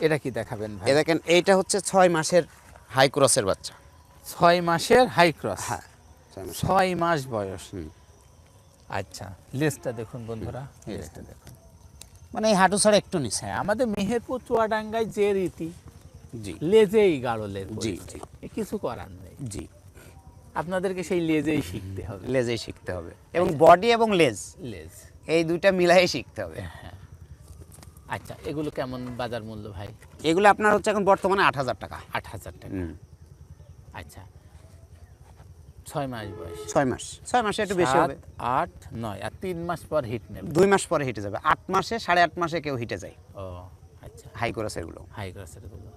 এটা কি দেখাবেন ভাই? দেখেন এইটা হচ্ছে ছয় মাসের হাই ক্রসের বাচ্চা। ছয় মাসের হাই ক্রস হ্যাঁ ছয় মাস। বয়স। আচ্ছা লেজটা দেখুন বন্ধুরা লেজটা দেখুন। মানে এই হাঁটু ছাড়া একটু নিচে। হ্যাঁ আমাদের মেহেরপুর চুয়াডাঙ্গায় যে রীতি জি। লেজেই গাঢ় লেজ জি, জি। কিছু করার নেই। জি। আপনাদেরকে সেই লেজেই শিখতে হবে। লেজেই শিখতে হবে। এবং বডি এবং লেজ লেজ। এই দুইটা মিলাই শিখতে হবে। আচ্ছা এগুলো কেমন বাজার মূল্য ভাই? এগুলো আপনার হচ্ছে এখন বর্তমানে আট হাজার টাকা। আট হাজার টাকা। আচ্ছা ছয় মাস বয়স। ছয় মাস ছয় মাসে একটু বেশি হবে। আট নয় আর তিন মাস পর হিট নেবে। দুই মাস পরে হিটে যাবে। আট মাসে সাড়ে আট মাসে কেউ হিটে যায়। ও আচ্ছা। হাই ক্রসেরগুলো। হাই ক্লাসেরগুলো।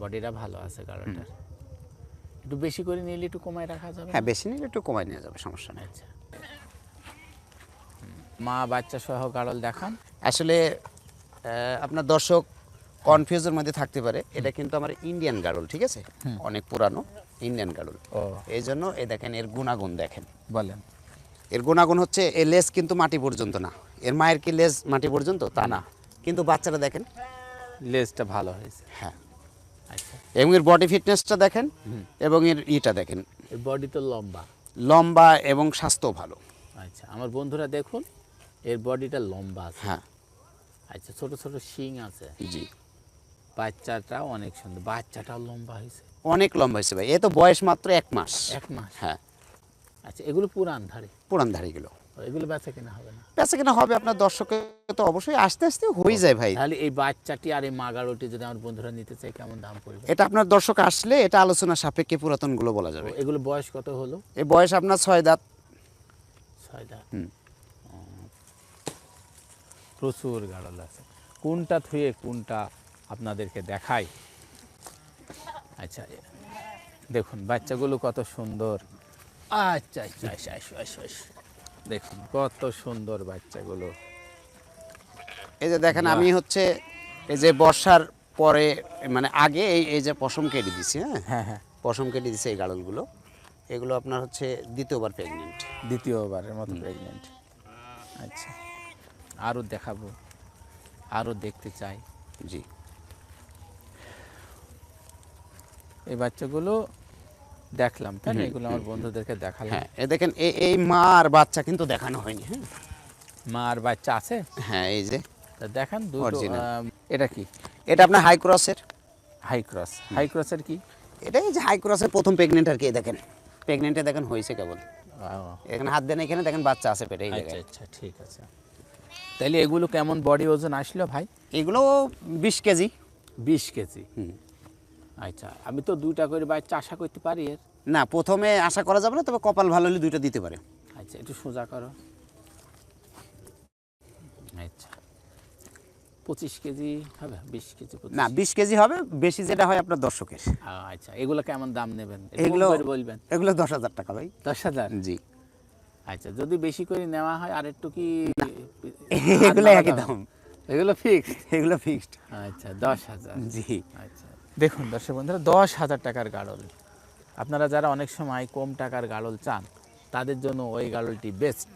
বডিটা ভালো আছে কারণটার একটু বেশি করে নিলে একটু কমায় রাখা যাবে হ্যাঁ বেশি নিলে একটু কমাই নেওয়া যাবে সমস্যা নেই। আচ্ছা। মা বাচ্চা সহ গাড়ল দেখান। আসলে আপনার দর্শক কনফিউজের মধ্যে থাকতে পারে। এটা কিন্তু আমার ইন্ডিয়ান গাড়ল ঠিক আছে? অনেক পুরানো ইন্ডিয়ান গাড়ল ও। এই জন্য এ দেখেন এর গুণাগুণ দেখেন। বলেন। এর গুণাগুণ হচ্ছে এ লেস কিন্তু মাটি পর্যন্ত না। এর মায়ের কি লেজ মাটি পর্যন্ত? তা না। কিন্তু বাচ্চারা দেখেন। লেজটা ভালো হয়েছে। হ্যাঁ। আচ্ছা। এবং এর বডি ফিটনেসটা দেখেন এবং এর ইটা দেখেন। এর বডি তো লম্বা। লম্বা এবং স্বাস্থ্য ভালো। আচ্ছা আমার বন্ধুরা দেখুন এর বডিটা লম্বা আছে। হ্যাঁ। আচ্ছা ছোট ছোট শিং আছে। জি। বাচ্চাটাও অনেক সুন্দর। বাচ্চাটাও লম্বা হয়েছে। অনেক লম্বা হয়েছে ভাই। এ তো বয়স মাত্র এক মাস। এক মাস? হ্যাঁ। আচ্ছা এগুলো পুরান ধারে পুরান ধারিগুলো এগুলো বেচা কেনা হবে না? বেচা কিনা হবে আপনার দর্শকে তো অবশ্যই। আস্তে আস্তে হয়ে যায় ভাই। তাহলে এই বাচ্চাটি আর এই মাগারোটি যদি আমার বন্ধুরা নিতে চায় কেমন দাম পড়বে? এটা আপনার দর্শক আসলে এটা আলোচনা সাপেক্ষে পুরাতনগুলো বলা যাবে। এগুলো বয়স কত হলো? এই বয়স আপনার ছয় দাঁত। ছয় দাঁত। হুম। প্রচুর গাড়ল আছে। কোনটা থুয়ে কোনটা আপনাদেরকে দেখাই? আচ্ছা দেখুন বাচ্চাগুলো কত সুন্দর। আচ্ছা আচ্ছা আচ্ছা আচ্ছা, আচ্ছা, আচ্ছা। দেখুন কত সুন্দর বাচ্চাগুলো। এই যে দেখেন আমি হচ্ছে এই যে বর্ষার পরে মানে আগে এই এই যে পশম কেটে দিছি হ্যাঁ? হ্যাঁ হ্যাঁ। পশম কেটে দিছে এই গাড়লগুলো। এগুলো আপনার হচ্ছে দ্বিতীয়বার প্রেগনেন্ট দ্বিতীয়বারের মতো প্রেগনেন্ট আচ্ছা। আরও দেখাবো আরও দেখতে চাই। জি। এই বাচ্চাগুলো দেখলাম তাই না? এগুলো আমার বন্ধুদেরকে দেখালাম। হ্যাঁ এ দেখেন এই মা আর বাচ্চা কিন্তু দেখানো হয়নি হ্যাঁ। মা আর বাচ্চা আছে? হ্যাঁ এই যে। তা দেখান দুটো এটা কি? এটা আপনার হাই ক্রসের হাই ক্রস হাই ক্রসের কি? এটা এই যে হাই ক্রসের প্রথম প্রেগনেন্ট আর কি দেখেন। প্রেগনেন্টে দেখেন হয়েছে কেবল। এখানে হাত দেন এখানে দেখেন বাচ্চা আছে পেটে এই আচ্ছা জায়গায়। আচ্ছা ঠিক আছে। তাইলে এগুলো কেমন বডি ওজন আসলো ভাই? এগুলো বিশ কেজি। বিশ কেজি। আচ্ছা আমি তো দুইটা করে বাচ্চা আশা করতে পারি এর। না প্রথমে আশা করা যাবে না তবে কপাল ভালো হলে দুইটা দিতে পারে। আচ্ছা একটু সোজা করো। আচ্ছা পঁচিশ কেজি হবে? বিশ কেজি না বিশ কেজি হবে বেশি যেটা হয় আপনার দর্শকের। আচ্ছা এগুলো কেমন দাম নেবেন? এগুলো বলবেন। এগুলো দশ হাজার টাকা ভাই। দশ হাজার? জি। আচ্ছা যদি বেশি করে নেওয়া হয় আর একটু কি এগুলো একই দাম। এগুলো ফিক্সড এগুলো ফিক্সড আচ্ছা দশ হাজার। জি। আচ্ছা। দেখুন দর্শক বন্ধুরা দশ হাজার টাকার গাড়ল। আপনারা যারা অনেক সময় কম টাকার গাড়ল চান তাদের জন্য ওই গাড়লটি বেস্ট